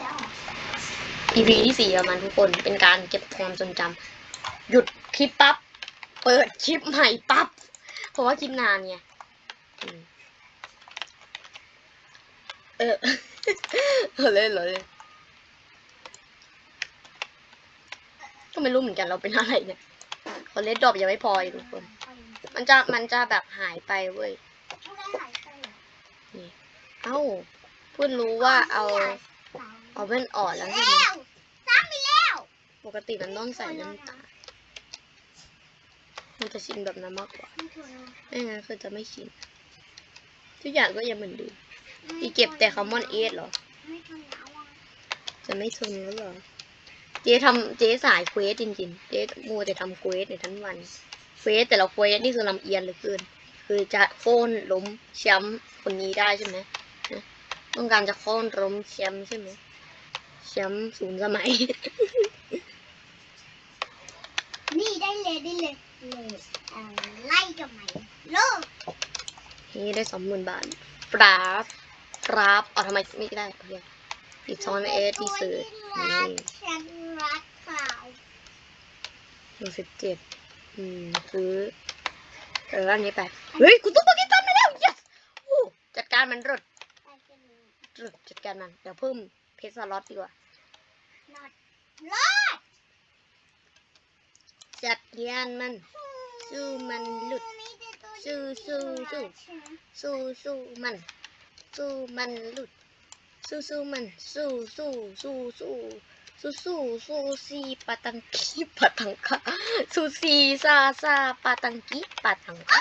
แล้ว EP ที่สี่ประมาณทุกคนเป็นการเก็บความทรงจำหยุดคลิปปั๊บ เปิดคลิปใหม่ปั๊บ เพราะว่าคลิปนานไงอืมเออเอาเลยเอาเลยก็ไม่รู้เหมือนกันเราเป็นอะไรเนี่ยคอเลสดรอปยังไม่พออีกทุกคน มันจะมันจะแบบหายไปเว้ยผู้ได้หายไปเหรอเอ้าเพิ่งรู้ว่าเอา เอาแว่นอ่อนแล้วใช่ไหมแล้วซ้ำไปแล้ว ปกติมันต้องใส่น้ำตาลมันจะชินแบบนั้นมากกว่า ไม่ถูกนะไม่งั้นคือจะไม่ชิน ทุกอย่างก็ยังเหมือนเดิมอีเก็บแต่คำมอนเอสเหรอไม่ทนแล้วอะจะไม่ทนแล้วเหรอ เจ๊ทำเจ๊สายเควสจริงๆ เจ๊มัวแต่ทำเควสในทั้งวัน เควสแต่ละเควสนี่คือลำเอียงเหลือเกิน คือจะโค่นล้มแชมป์คนนี้ได้ใช่ไหมนะต้องการจะโค่นล้มแชมป์ใช่ไหม แชมป์ศูนย์สมัย นี่ได้เลยได้เลยเลยเอ่อไล่กับไหมโลกนี่ได้สองหมื่นบาท ปราบ ปราบเอาทำไมไม่ได้โอเคอีกซอนเอสที่ซื้อตัวนี่ที่รักฉันรักเขาหนึ่งสิบเจ็ดอืมซื้อเอออันนี้ไป เฮ้ย กูต้องโปเกตันมาแล้ว yes โอ้จัดการมันรดไปกันเลยรดจัดการมัน เดี๋ยวเพิ่มเพชรสล็อตดีกว่านอด รอดจัดการมัน สู้มันหลุด สู้สู้สู้สู้สู้มัน สู้มันหลุด สู้สู้มัน สู้สู้สู้สู้สู้สู้สู้ซีปาตังกีปาตังกะสู้ซีซาซาปาตังกีปาตังกะ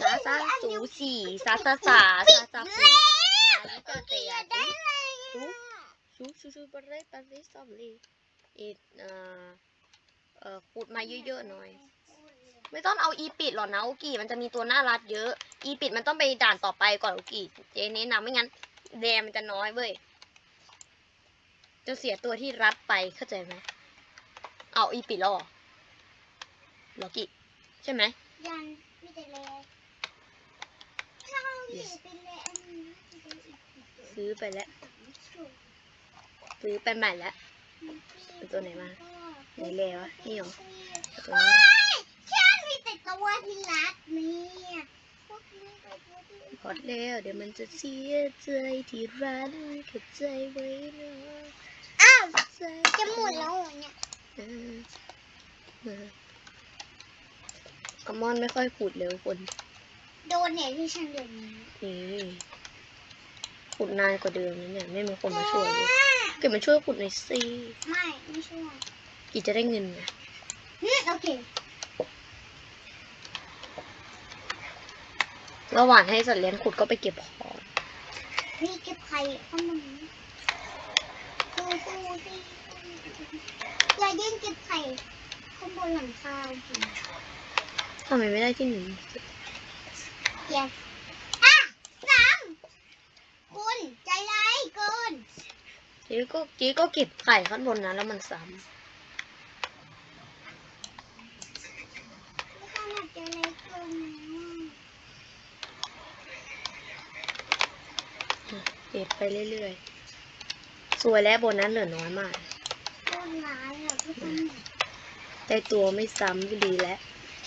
ซาซาสู้ซีซาซาซาซาซาฟูอาริกาเตยาตุซูซูซูบะเรตาริซอมลีเอ็ดเอ่อเอ่อขุดมาเยอะๆหน่อย ไม่ต้องเอาอีปิดหรอกนะโอกีมันจะมีตัวน่ารักเยอะ อีปิดมันต้องไปด่านต่อไปก่อนโอกีเจแนะนำไม่งั้นแดมมันจะน้อยเว้ยจะเสียตัวที่รัดไปเข้าใจไหมเอาอีปิดแล้วเหรอเหรอกิใช่ไหมยันมีแต่เลยเข้าหนีไปเลยอันนี้ซื้อไปแล้วซื้อไปใหม่แล้ว เป็นตัวไหนมาไหนเลวะนี่เหรอตัวนี้ฉันมีแต่ตัวที่รักเนี่ยพวกนี้ก็ตัวที่พอดแล้วเดี๋ยวมันจะเสียใจที่รันเข้าใจไว้นะอ้าวใจจะหมดแล้วเหรอเนี่ยเออเอออัลมอนไม่ค่อยขุดเร็วคน โดนเนี่ยที่ฉันเดือนนี้นี่ขุดนานกว่าเดิมนะเนี่ย ไม่มีคนมาช่วยเลย เก็บมาช่วยขุดหน่อยสิไม่ไม่ช่วยกี่จะได้เงินไงอืมโอเคระหว่างให้สัตว์เลี้ยงขุดก็ไปเก็บของนี่เก็บไข่ข้างบนนี้สู้สู้สิอย่ายื่นเก็บไข่ข้างบนหลังคาจริงทำไมไม่ได้ที่หนึ่งอย่าอะสามคุณใจร้ายเกิน จีก็จีก็เก็บไข่ข้างบนนะแล้วมันซ้ไม่ขนาดใจร้ายเกินนะำเก็บไปเรื่อยๆ สวยแล้วโบนัสเหลือน้อยมากโคตรร้ายอะทุกคนได้ตัวไม่ซ้ำก็ดีแล้ว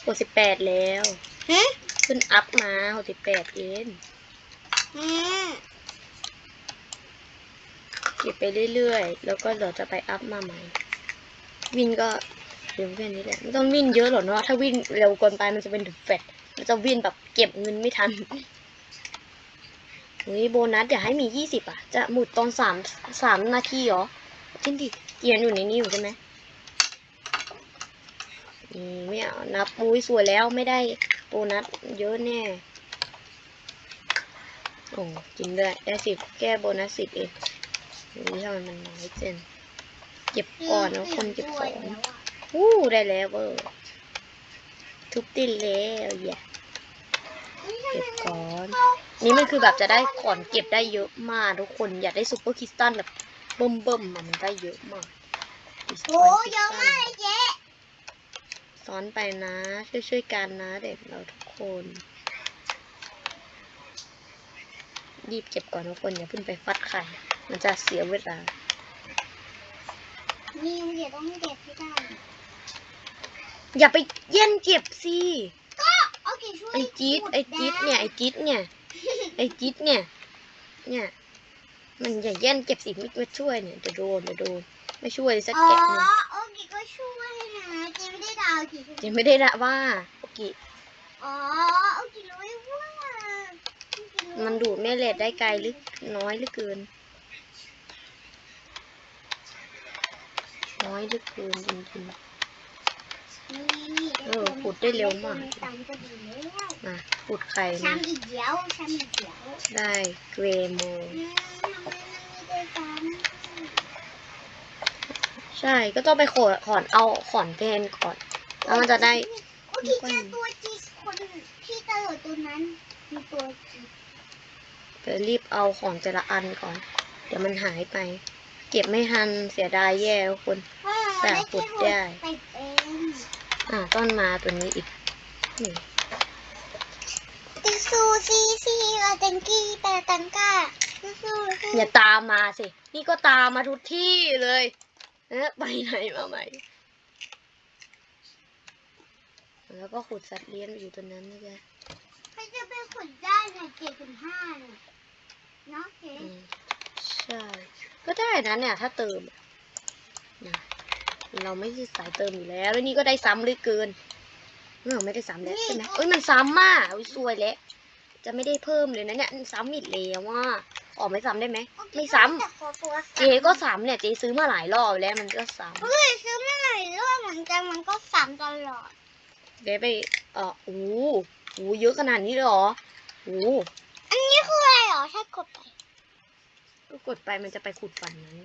หกสิบแปดแล้วฮะขึ้นอัพมาหกสิบแปดเองอืม เก็บไปเรื่อยๆ แล้วก็เดี๋ยวจะไปอัพมาใหม่ วินก็เดี๋ยวแค่นี้แหละไม่ต้องวินเยอะหรอกเนาะถ้าวินเร็วเกินไปมันจะเป็นถึงแฟดมันจะวินแบบเก็บเงินไม่ทันเฮ้ยโบนัสอย่าให้มียี่สิบอะ จะหมุดตอนสามสามนาทีเหรอจริงดิเกียนอยู่ในนี้อยู่ใช่ไหมไม่เอานับปุ้ยสวยแล้วไม่ได้โบนัสเยอะแน่โอ้จริงด้วยได้สิบแก้โบนัสสิบเอง นี่ทำไมมันน้อยเจนเก็บก่อนนะคนเก็บของแล้วอะวู้ได้แล้วเวอร์ทุบตินแล้วอย่าเก็บก่อน นี่มันคือแบบจะได้ก่อนเก็บได้เยอะมากทุกคนอยากได้ซุปเปอร์คริสตัลแบบเบิ่มเบิ่มๆอะมันได้เยอะมากโอ้เยอะมากเลยเจ๊ซ้อนไปนะ ช่วยช่วยๆกันนะเด็กเราทุกคนรีบเก็บก่อนทุกคนอย่าเพิ่งไปฟัดไข่ มันจะเสียเวลานิวอย่าต้องเก็บให้ได้ อย่าไปเย็นเก็บสิ ก็โอเคช่วยไอจี๊ดไอจี๊ดเนี่ย ไอจี๊ดเนี่ย ไอจี๊ดเนี่ย เนี่ย มันอย่าแย่นเก็บสิไม่มาช่วยเนี่ยเดี๋ยวโดนเดี๋ยวโดน ไม่ช่วยสักอ๋อแกะหนึ่งโอเคก็ช่วยนะเจไม่ได้ดาวกี่ยังไม่ได้ละว่าโอเคอ๋อโอเครู้ว่าโอเครู้มันดูดแม่เหล็ดได้ไกลหรือน้อยหรือเกิน น้อยหรือเกินจริงนี่นี่เออขุดได้เร็วมากตังค์จะดีแล้วๆมาขุดไข่ช้มาอีกเดียวช้อีกเดียวได้เกรโมอืมทำไมมันมีแต่ซ้ำใช่ก็ต้องไปขอขอนเอาขอนเพนก่อน แล้วมันจะได้โอเคเจอตัวจีคนที่ตลอดตัวนั้นมีตัวจีเดี๋ยวรีบเอาของแต่ละอันก่อน เดี๋ยวมันหายไป เก็บไม่ทันเสียดายแย่ทุกคนแต่ขุดได้ไปเป็นอ่าต้นมาตัวนี้อีกนี่ติซูซีซีลาเตงกี้แปตังก้าซูซูซีอย่าตามมาสิ นี่ก็ตามมาทุกที่เลยเอ๊ะไปไหนมาใหม่แล้วก็ขุดสัตว์เลี้ยงอยู่ตัวนั้นนะจ๊ะใครจะไปขุดได้เนี่ยเจ็ดถึงห้าเนี่ยเนาะเจ๊ อืมใช่ ก็ได้ นะเนี่ย ถ้าเติมอะนะเราไม่ใช่สายเติมอยู่แล้ว แล้วนี่ก็ได้ซ้ำเหลยเกินเออไม่ได้ซ้ำแล้วใช่ไหมเอ้ยมันซ้ำมากอุ้ยซวยแล้วจะไม่ได้เพิ่มเลยนะเนี่ยซ้ำอีกแล้วว่าออกไม่ซ้ำได้ไหมไม่ซ้ำแต่ขอตัวเจก็ซ้ำเนี่ยเจซื้อมาหลายรอบแล้วมันก็ซ้เฮ้ยซื้อไม่หลายรอบเหมือนกันมันก็ซ้ำตลอดำเดี๋ยวไปเออโอ้โหโอ้โหเยอะขนาดนี้เลยเหรอโอ้โหอันนี้คืออะไรหรอถ้ากดไป ก็กดไปมันจะไปขุดฝั่งนั้น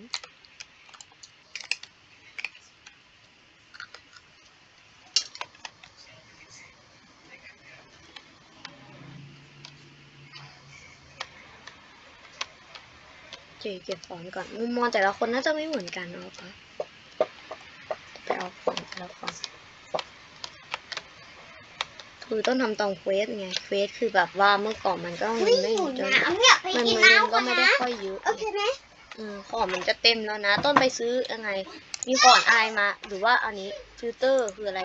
เจเก็บของก่อนมุมมองแต่ละคนน่าจะไม่เหมือนกันเนาะปะไปเอาของแต่ละของ คือต้องทำตองเควสไงเควสคือแบบว่าเมื่อก่อนมันก็วิ่งไม่หอมุยู่นจนน้ำเนี่ยไปมันกินเงินน้ำก็ก่อนไม่ได้นะค่อยเยอะโอเคไหมอืมของมันจะเต็มแล้วนะ ต้นไปซื้อยังไง มีก่อนอายมา หรือว่าอันนี้ฟิลเตอร์คืออะไร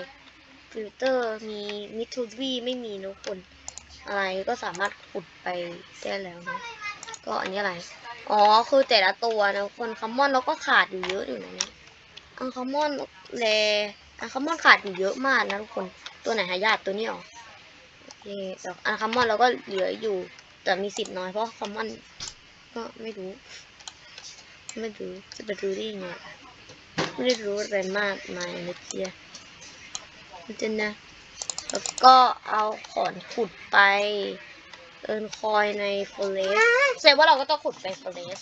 ฟิลเตอร์มีมิทูวีไม่มีนะคนอะไรก็สามารถขุดไปได้แล้วนะก็อันนี้อะไร อ๋อ คือแต่ละตัวนะคนคัมมอนเราก็ขาดอยู่เยอะอยู่นะเนี่ยอันคัมมอนแลอันคัมมอนขาดอยู่เยอะมากนะทุกคน ตัวไหนหายากตัวนี้หรอโอเคแต่อันคัมมอนเราก็เหลืออยู่ แต่มีสิทธิ์น้อยเพราะคัมมอนก็ไม่รู้ ไม่รู้จะไปรู้ได้ยังไงไม่ได้รู้อะไรมากมายนะเจียมันจะนะแล้วก็เอาขอนขุดไป เอินคอยในฟเรสแสดงว่าเราก็ต้องขุดไปฟเรส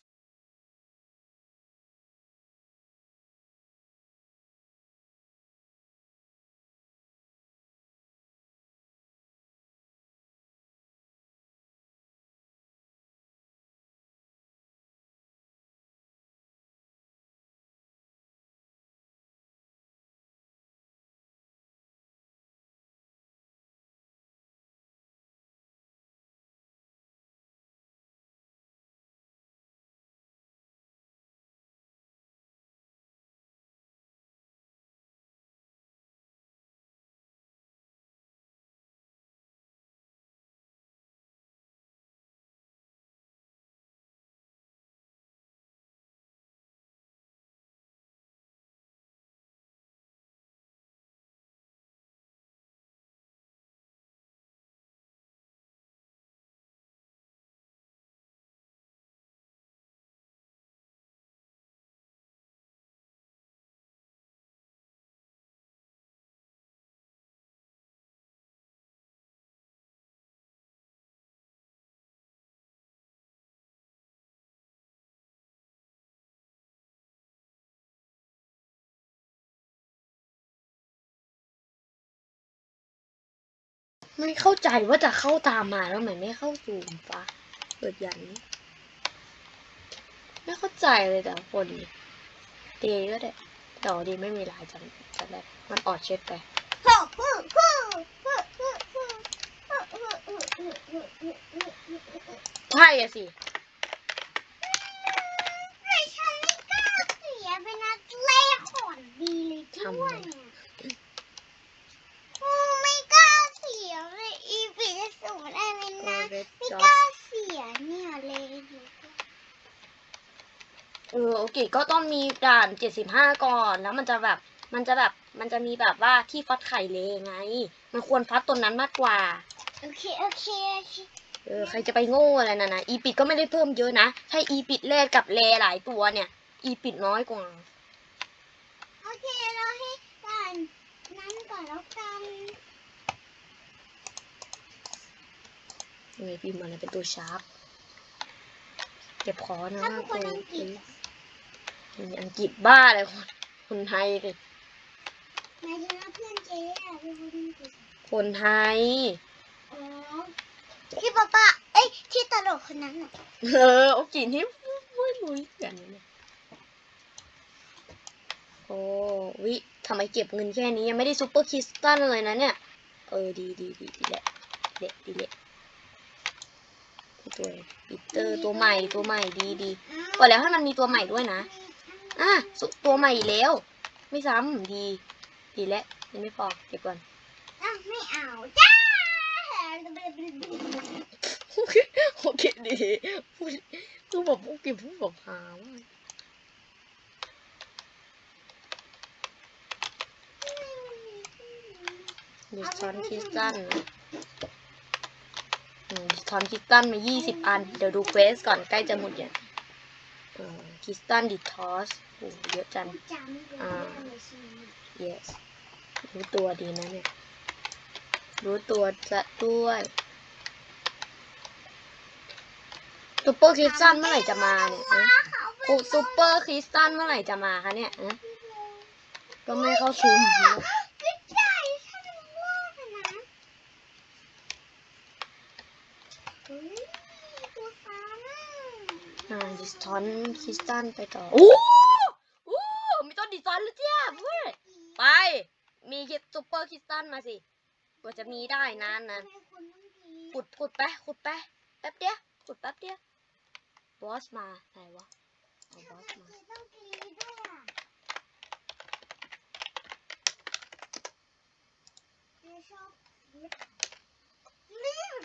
ไม่เข้าใจว่าจะเข้าตามมาแล้วทำไมไม่เข้าซูมปะเปิดอย่างนี้ ไม่เข้าใจเลยแต่คนดีก็ได้แต่ดีไม่มีลายจังจัำเลยมันออดเช็ดไปพ่อะสิแต่ฉันไม่กล้าเสียเป็นนักเลงขอนดีเลยด้วย เออโอเคก็ต้องมีด่านเจ็ดสิบห้าก่อน แล้วมันจะแบบ มันจะแบบ มันจะมีแบบว่าที่ฟัดไข่เลไง มันควรฟัดตรงนั้นมากกว่า โอเค โอเค โอเค เออ ใครจะไปโง่อะไรนะนะ อีปิดก็ไม่ได้เพิ่มเยอะนะ ถ้าอีปิดแลกกับเลหลายตัวเนี่ย อีปิดน้อยกว่า โอเค เราให้ด่านนั้นก่อนแล้วกันเงยพิมพ์มาแล้วเป็นตัวชาร์ปเก็บขอนะถ้าเป็นคนอังกฤษ อะมีอังกฤษบ้าเลยคนคนไทยเลยหมายถึงว่าเพื่อนเจ๊อะเป็นคนอังกฤษคนไทย อ๋อที่ป๊าป๊าเอ้ยที่ตลกคนนั้นอะเออโอกินี่ไม่รู้กันเนี่ยโอ้วิทำไมเก็บเงินแค่นี้ยังไม่ได้ซูเปอร์คริสตัลเลยนะเนี่ย เออดีดีดีดีแหละเด็ดดีแหละตัวปีเตอร์ตัวใหม่ตัวใหม่ดีดีก็แล้วให้มันมีตัวใหม่ด้วยนะ อะสุตัวใหม่อีกแล้ว ไม่ซ้ำดี ดีแล้วยังไม่พอเก็บก่อนอะไม่เอาจ้าโอเคดีพูดพูดแบบโอเคพูดแบบหาวากดิสทอนคิสตันนะอืมดิสทอนคิสตันมายี่สิบอัน เดี๋ยวดูเควสก่อนใกล้จะหมดอย่าง คิสตันดิทอสโอ้เยอะจังจำไม่ได้เลยใช่ไหม yes รู้ตัวดีนะเนี่ย รู้ตัวจะด้วยซูเปอร์คริสตันเมื่อไหร่จะมาเนี่ยฮะปูซูเปอร์คริสตันเมื่อไหร่จะมาคะเนี่ยฮะก็ไม่เข้าชุมก็ได้ถ้ามันรอดนะเฮ้ยตัวฟ้าน่ะ อ่าดิสทอนคริสตันไปต่อโอ้โอ้มีต้นดิสทอนแล้วเจ้าเว้ยไป มีคิดซูเปอร์คริสตันมาสิกว่าจะมีได้นานนะให้คนต้องดีขุดขุดไปขุดไปแป๊บเดียวขุดแป๊บเดียวบอสมาไหนวะเอาบอสมาคือต้องกรีดด้วยอะเดี๋ยวชอบกรีดรีบ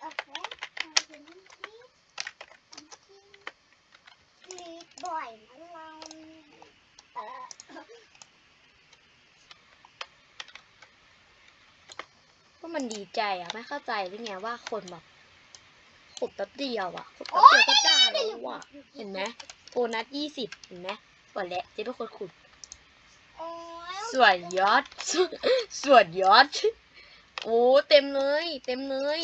โอเคเราจะต้องกรีดกรีดบ่อยนะเราเออ ก็มันดีใจอะไม่เข้าใจหรือไงว่าคนแบบขุดแป๊บเดียวอะขุดแป๊บเดียวก็ได้แล้วอะเห็นไหมโบนัสยี่สิบเห็นไหมก่อนแหละเจ๊เป็นคนขุดโอ้ยส่วนยอดส่วนยอดโอ้เต็มเลย เต็มเลย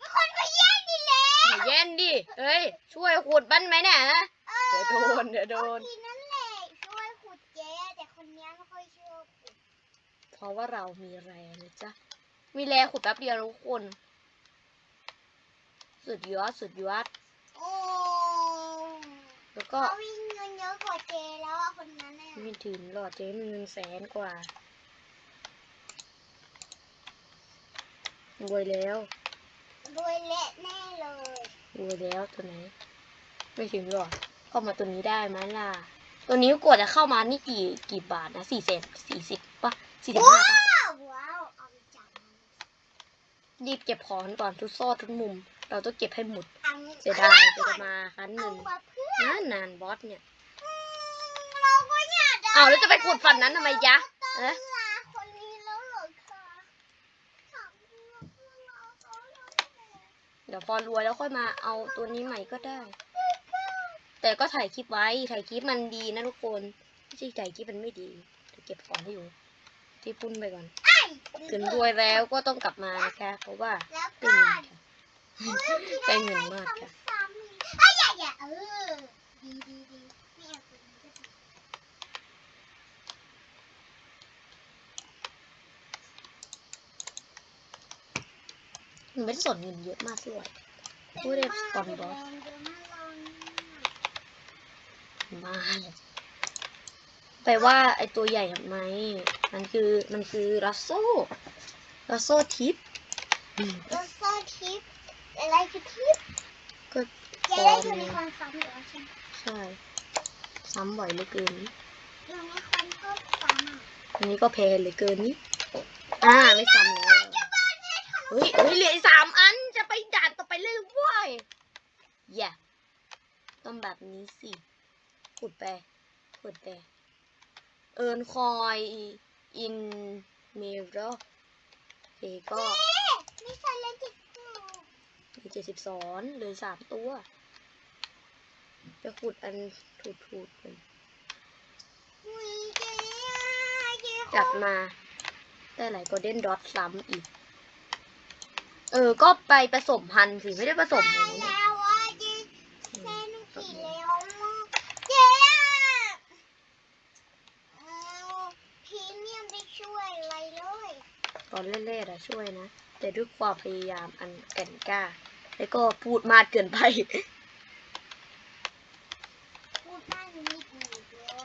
มีคนมาแย่งดิเลยอย่าแย่งดิเอ้ยช่วยขุดบ้านไหมเนี่ยฮะเดี๋ยวโดนเดี๋ยวโดนทีนั่นแหละช่วยขุดเจ๊แต่คนเนี้ยไม่ค่อยช่วยขุดเพราะว่าเรามีแรงนะจ๊ะ มีแรงขุดแป๊บเดียวนะทุกคน สุดยอดสุดยอดโอ้แล้วก็เขาวิ่งเงินเยอะกว่าเจ๊แล้วอะคนนั้นน่ะไม่ถึงหรอกเจ๊มีเงินแสนกว่ารวยแล้วรวยเละแน่เลยรวยแล้วตัวไหน ไม่ถึงหรอกเข้ามาตัวนี้ได้ไหมล่ะ ตัวนี้กว่าจะเข้ามานี่กี่กี่บาทนะสี่เศษสี่สิบปะสี่สิบห้าปะ ว้าวว้าวเอาไปจับมัน รีบเก็บของก่อนทุกซอกทุกมุม เราต้องเก็บให้หมดอังเสียดายจะมาครั้งหเอานึ่งมาเพื่อนนานนานบอสเนี่ยเราก็อยากได้อ้าวแล้วจะไปขุดฝั่งนั้นทำไมจ๊ะเอ๊ะลาคนนี้แล้วเหรอคะถามดูว่าเพื่อนเราเขาเราเนี่ยเดี๋ยวพอรวยแล้วค่อยมาเอาตัวนี้ใหม่ก็ได้ แต่ก็ถ่ายคลิปไว้ ถ่ายคลิปมันดีนะทุกคน ไม่ใช่ถ่ายคลิปมันไม่ดีเดี๋ยวเก็บของที่อยู่ ที่พุ่นไปก่อนไอ้ ถึงรวยแล้วก็ต้องกลับมานะคะเพราะว่าแล้วได้ก็เงินค่ะได้เงินมากค่ะซ้ำๆไอ้ยอย่าอย่าเออดีดีดีไม่เอาตัวนี้ก็ได้มันไม่ได้สนเงินเยอะมากด้วยพูดได้ตอนบอสมา ไปว่าไอตัวใหญ่ทำไม มันคือมันคือรัสโซรัสโซทิปอืมรถโซ่ทิปอะไรคือทิปก็จะปลอได้มยูนิเนี่ยคอร์นซ้ำอยู่แล้วใช่ไหมใช่ ซ้ำบ่อยเหลือเกินยูนิคอร์นก็ซ้ำอะอันนี้ก็แพงเหลือเกินนี่อ่าไม่ซ้ำแล้วเฮ้ยเฮ้ยเหลืออีกสามอันจะไปด่านต่อไปเลยเว้ยอย่าต้องแบบนี้สิขุดไปขุดไป เอิร์นคอยอินเมโรโอเคก็เอ๊ะไม่ใช่เล่นจิตกูมีเจ็ดสิบสองเลยสามตัวไปขุดอันถูดๆกันอุ้ยเจ๊เจ๊กลับมา ได้หลายโกลเด้นดอทซ้ำอีก เออ ก็ไปผสมพันธุ์สิ ไม่ได้ผสมอย่างนี้ แล้วอะเจ๊เจ๊หนูขี่เร็วมากเจ๊เอาพรีเมียมได้ช่วยอะไรเลย ตอนเล่นๆอะช่วยนะ แต่ด้วยความพยายามอันแก่นกล้า แล้วก็พูดมากเกินไป พูดมากนิดหนึ่งเดียว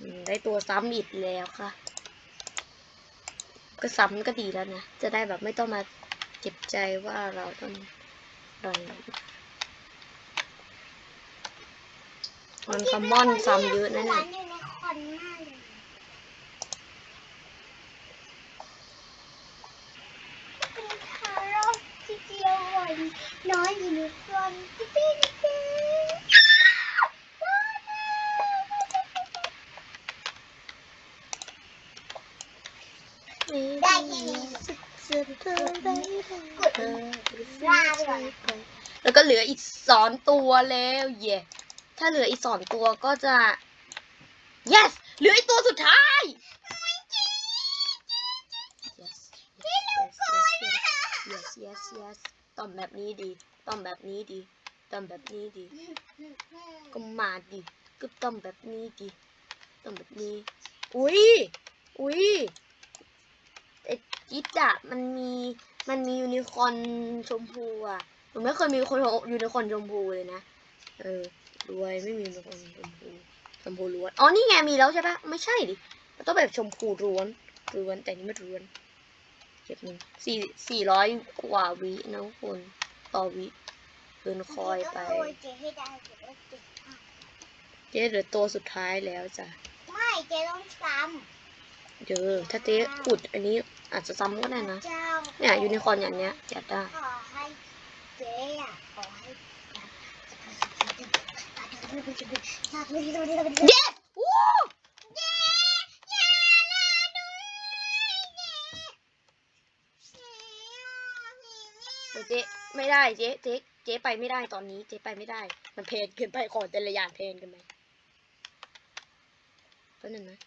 อืมได้ตัวซ้ำอีกแล้วค่ะ ก็ซ้ำก็ดีแล้วนะ จะได้แบบไม่ต้องมาเจ็บใจว่าเราต้องโดนมันคอมมอนซ้ำเยอะนะเนี่ยอยู่ในคอนมากเลยเป็นคารอทที่เจียวหวา นน้อยอยู่ในคนที่พี่เจ๊อ้าวได้ที่นี่แล้วก็เหลืออีกสองตัวแล้วเย่ถ้าเหลืออีกสองตัวก็จะ yes เหลืออีกตัวสุดท้าย yes yes yes yes yes yes ตอมแบบนี้ดีตอมแบบนี้ดีตอมแบบนี้ดี ก็มาดิก็ต้องแบบนี้ดิต้องแบบนี้ อุ้ยอุ้ยไอ้กิ๊ดอะมันมีมันมียูนิคอร์นชมพูอะหนูไม่เคยมีคนยูนิคอร์นชมพูเลยนะเออรวยไม่มียูนิคอร์นชมพูชมพูล้วนอ๋อนี่ไงมีแล้วใช่ปะไม่ใช่ดิมันต้องแบบชมพูล้วนล้วนแต่นี่ไม่ล้วน เก็บหนึ่งสี่สี่ร้อยกว่าวินะทุกคนต่อวิเดินคอยไปโเจ๊ให้ได้เจ๊ได้เจ็ดห้าเจ๊เหลือตัวสุดท้ายแล้วจ้ะไม่เจ๊ต้องซ้เดี๋ยวถ้าเจ๊ขุดอันนี้อาจจะซ้ำก็ได้ำนะเจ้าเนี่ยยูนิคอร์นอย่างเนี้ยอยากได้ ขอให้เจ๊อะขอให้เย้วู้ เจ๊ไม่ได้เจ๊เจ๊เจ๊ไปไม่ได้ตอนนี้ เจ๊ไปไม่ได้ มันเพนเกินไปขอแต่ละอย่างเพนกันไหมแป๊บนึงนะ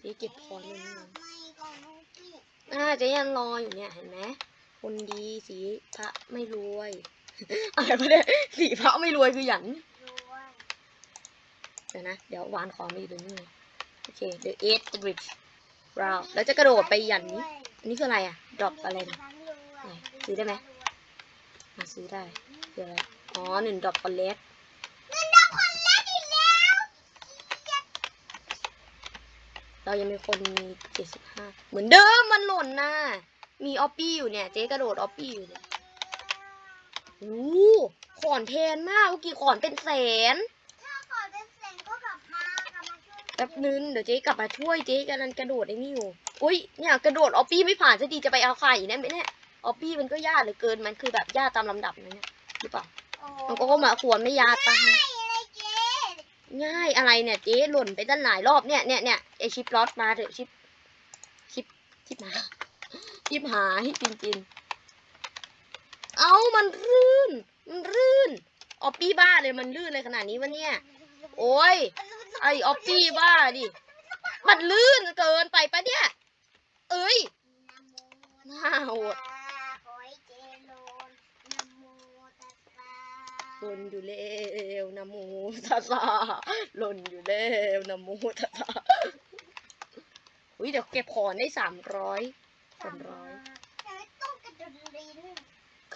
เจ๊เก็บคอนเลยนี่นะไม่ก่งน่าเจ๊ยังรออยู่เนี่ยเห็นไหมคนดีสีพระไม่รวยอะไรวะเนี่ยสีพระไม่รวยคือหยันเดี๋ยวนะ เดี๋ยววานของมาอยู่ตรงนี้โอเค the eight bridge ราแล้วจะกระโดดไปหยันนี้อันนี้คืออะไรอะดรอปอะไรนะซื้อได้ไหม ซื้อได้คืออะไรอ๋อหนึ่งดรอปคอนเลสเงินดอกคนแรกอีกแล้ว เรายังมีคนมีเจ็ดสิบห้าเหมือนเดิมมันหล่นนะมีออปปี้อยู่เนี่ย เจ๊กระโดดออปปี้อยู่เนี่ยโอ้โหขอนแพนมากเมื่อกี้ขอนเป็นแสนถ้าขอเป็นแสนก็กลับมากลับมาช่วยแป๊บนึงเดี๋ยวเจ๊กลับมาช่วยเจ๊กำลังกระโดดไอ้นี่อยู่ อุ้ยเนี่ยกระโดดออปปี้ไม่ผ่านสักทีจะไปเอาไข่เนี่ยไม่แน่ ออปปี้มันก็ยากเหลือเกินมันคือแบบยากตามลำดับนะเนี่ยหรือเปล่าโอ้มันก็มาควรไม่ยากตามไม่อะไรเจ๊ง่ายอะไรเนี่ยเจ๊หล่นไปตั้งหลายรอบเนี่ยเนี่ยเนี่ยไอชิปลอตมาเถอะชิปชิปชิปมาชิปหายจริงๆเอามันลื่น มันลื่นออปปี้บ้าเลยมันลื่นเลยขนาดนี้วะเนี่ย โอ้ยไอออปปี้บ้าดิมันลื่นเกินไปปะเนี่ย เอ้ยน่าโหด หล่นอยู่แล้วนะโมตัสสะหล่นอยู่แล้วนะโมตัสสะอุ้ยเดี๋ยวเก็บของได้สามร้อยสามร้อยแต่ไม่ต้องกระโดดลิ้น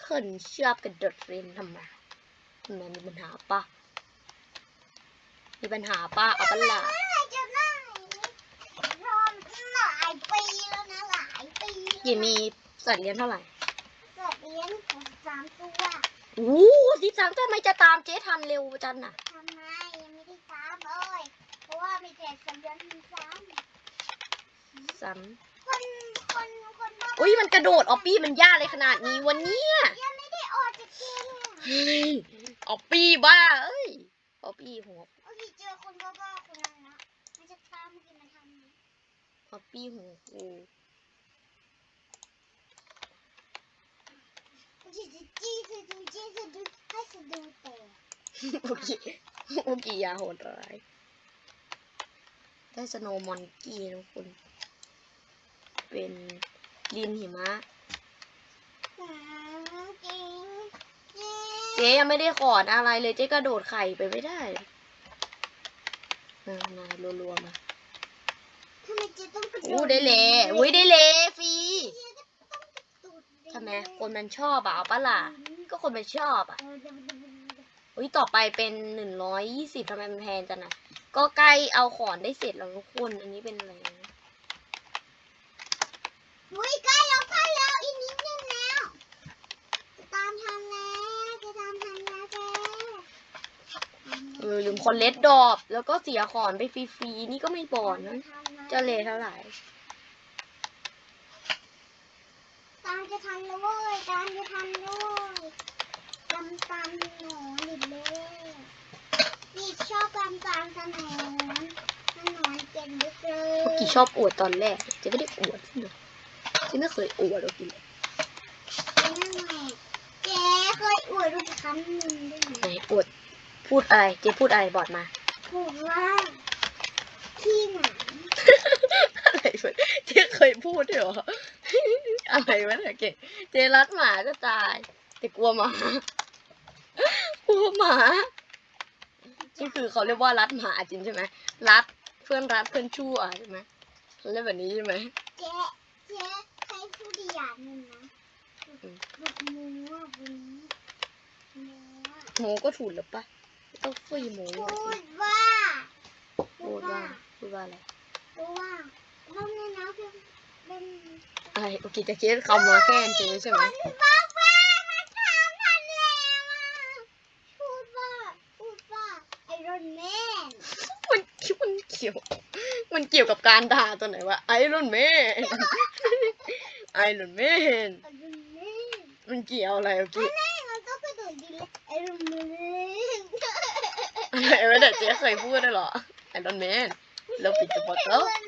คนชอบกระโดดเรียนทำไมทำไมมีปัญหาปะมีปัญหาปะเอาปะล่ะเมื่อไหร่จะนั่งรอนหลายปีแล้วนะหลายปีแล้วนะกี่มีสัตว์เลี้ยงเท่าไหร่สัตว์เลี้ยงของสามตัว โอ้สิบสามทำไมจะตามเจ๊ทันเร็วจังน่ะทำไมยังไม่ได้ซ้ำเลยเพราะว่ามีแต่สำยนซ้สามำคนคนคนบ้าอุ้ยมันกระโดดออปปี้มันยากเลยขนาดนี้วันนี้ยังไม่ได้ออกจากเกมเลยเฮ้ยออปปี้บ้าเอ้ยออปปี้หัวโอเคเจอคนบ้าบ้าๆคนนั้นนะมันจะตามเมื่อกี้มันทำนะออปปี้หัวกู จีจีจีจะดูจีจะดูให้จะดูแต่โอเคโอเคยาโหดร้ายได้สโนว์มอนกี้นะคุณ เป็นลินหิมะหืมจริงจริงเจ๊ยังไม่ได้ขอดอะไรเลยเจ๊กระโดดไข่ไปไม่ได้มามารัวๆมาทำไมเจ๊ต้องกระโดดอู้ได้เลยอุ้ยได้เลยฟรี เจ๊ก็ต้องกระโทำไมคนมันชอบอะเอาปะล่ะก็คนมันชอบอะอุ้ยต่อไปเป็นหนึ่งร้อยยี่สิบทำไมมันแพงจังนะก็ใกล้เอาขอนได้เสร็จแล้วทุกคนอันนี้เป็นอะไรอุ้ยใกล้แล้วใกล้แล้วอีกนิดนึงแล้วจะตามทันแล้วจะตามทันแล้วเจ๊เออลืมคนเล็ดดอบ แล้วก็เสียขอนไปฟรีๆนี่ก็ไม่บ่นนะจะเลเท่าไหร่ ตาม จะทันแล้วเว้ยตามจะทันแล้วเว้ยตามตามหนูดิบเลยดิบชอบตามตามถนนถนนเก่งเหลือเกินเมื่อกี้ชอบอวดตอนแรกเจ๊ไม่ได้อวดเลยเจ๊ไม่เคยอวดหรอกกินนั่นไงเจ๊เคยอวดรูปครั้งหนึ่งด้วยไหนนะอวดพูดอะไรเจ๊พูดอะไรบอกมาถูกว่าที่ไหนอะไรวะเจ๊เคยพูดด้วยเหรอ อะไรวะเนี่ยเก๋เจ๊รัดหมาก็ตาย แต่กลัวหมากลัวหมานี่คือเขาเรียกว่ารัดหมาจริงใช่ไหมรัดเพื่อนรัดเพื่อนชั่วใช่ไหมเขาเรียกแบบนี้ใช่ไหมเจ๊เจ๊ใครพูดอีกอย่างหนึ่งนะอืมแบบหมูอะวันนี้หมูอะโมก็ถูกแล้วปะไม่ต้องฟุยโมพูอะดว่าพูดว่าพูดว่าอะไรพูดว่าห้องนี้นะคือเป็นอะ ไรโอเคจะคิดคำว่าแค่นเจ๊ใช่ไหมคนบ้าบ้ามาถามทันแล้วอะพูดว่าพูดว่าไอรอนแมนมันมันเกี่ยว มันเกี่ยวกับการด่าตัวไหนวะไอรอนแมนไอรอนแมนมันเกี่ยวอะไรโอเคแม่มันก็กระโดดดีเลยไอรอนแมนอะไรวะเด็กเจ๊เคยพูดได้หรอไอรอนแมนเราปิดกระเป๋าไอรอนแม